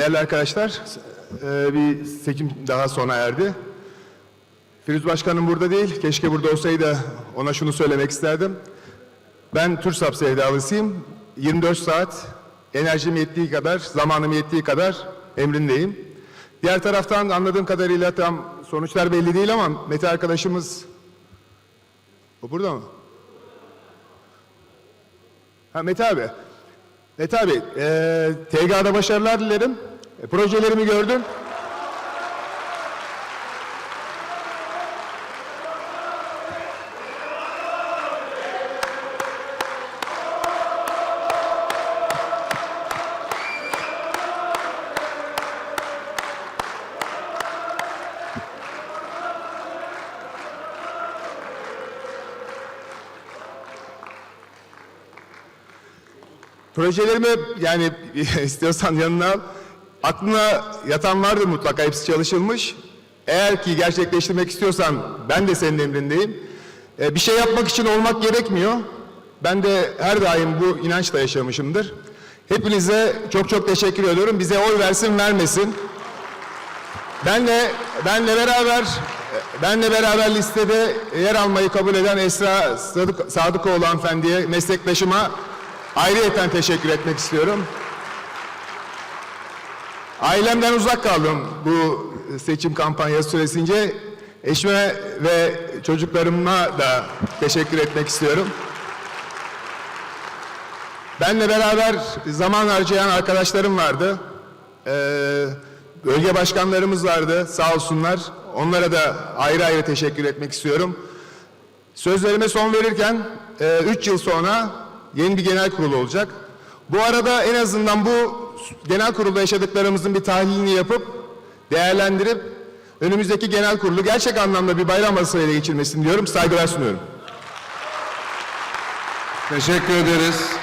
Değerli arkadaşlar, e, bir seçim daha sona erdi. Firuz Başkanım burada değil, keşke burada olsaydı ona şunu söylemek isterdim. Ben TÜRSAP sevdalısıyım. 24 saat enerjim yettiği kadar, zamanım yettiği kadar emrindeyim. Diğer taraftan anladığım kadarıyla tam sonuçlar belli değil ama Mete arkadaşımız... O burada mı? Ha Mete abi. Mete abi, e, TGA'da başarılar dilerim. E, projelerimi gördüm. Projelerimi yani istiyorsan yanına al. Aklına yatan vardır mutlaka hepsi çalışılmış. Eğer ki gerçekleştirmek istiyorsan ben de senin emrindeyim. Ee, bir şey yapmak için olmak gerekmiyor. Ben de her daim bu inançla yaşamışımdır. Hepinize çok çok teşekkür ediyorum. Bize oy versin vermesin. Benle benle beraber benle beraber listede yer almayı kabul eden Esra Sadık, Sadıkoğlu hanımefendiye, meslektaşıma ayrıyeten teşekkür etmek istiyorum. Ailemden uzak kaldım bu seçim kampanyası süresince. Eşime ve çocuklarıma da teşekkür etmek istiyorum. Benle beraber zaman harcayan arkadaşlarım vardı. Ee, bölge başkanlarımız vardı sağ olsunlar. Onlara da ayrı ayrı teşekkür etmek istiyorum. Sözlerime son verirken 3 yıl sonra yeni bir genel kurul olacak. Bu arada en azından bu genel kurulda yaşadıklarımızın bir tahlilini yapıp değerlendirip önümüzdeki genel kurulu gerçek anlamda bir bayram havasıyla geçirmesini diyorum. Saygılar sunuyorum. Teşekkür ederiz.